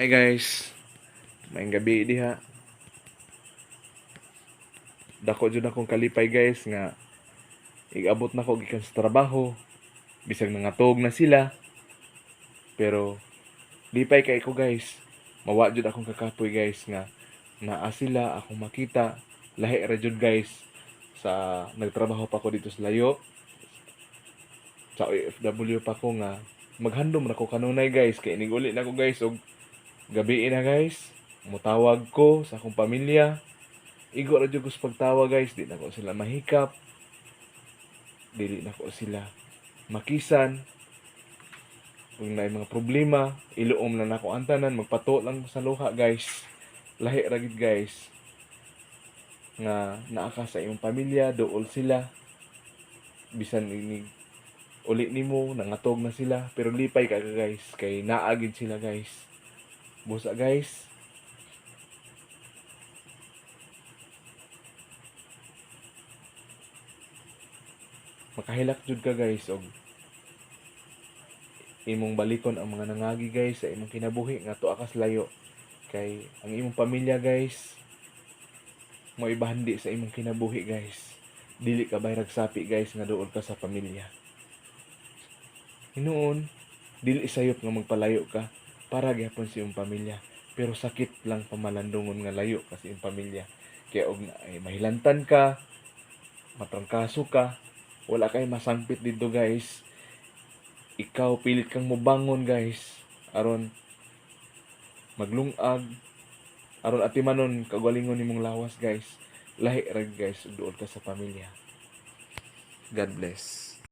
Hi guys. Maayong gabi diha. Dako jud akong kalipay guys nga igabot na ko gikan sa trabaho. Bisag nangatog na sila. Pero lipay kay ko guys. Mawa jud akong kakapoy guys nga naa sila akong makita. Lahi ra jud guys sa nagtrabaho pa ko dito sa layo. Sa OFW pa ko nga maghandom na ko kanunay guys kay inig uli na ko guys og gabi na guys. Mutawag ko sa akong pamilya. Igo ra jud pagtawag guys. Di na ko sila mahikap. Dili na ko sila makisan. Kung na mga problema iluom na nako ang tanan magpato lang sa luha guys. Lahi ra gid guys. Nga naa ka sa imong pamilya dool sila. Bisan inig uli nimo nangatog na sila. Pero lipay ka guys. Kay naa gid sila guys busa guys. Makahilak jud ka guys og imong balikon ang mga nangagi guys sa imong kinabuhi. Nga tuwa ka sa layo. Kay ang imong pamilya guys mo ibahandi sa imong kinabuhi guys. Dili ka bayrag sapi guys nga duol ka sa pamilya. Hinuon, dili sayop nga magpalayo ka para gyapon sa iyong pamilya. Pero sakit lang pamalandungon nga layo ka sa iyong pamilya. Kaya og ay mahilantan ka, matrangkaso ka, wala kay masangpit dito guys. Ikaw pilit kang mobangon guys. Aron maglungag. Aron atimanon kagalingon nimong lawas guys. Lahi ra guys, duol ka sa pamilya. God bless.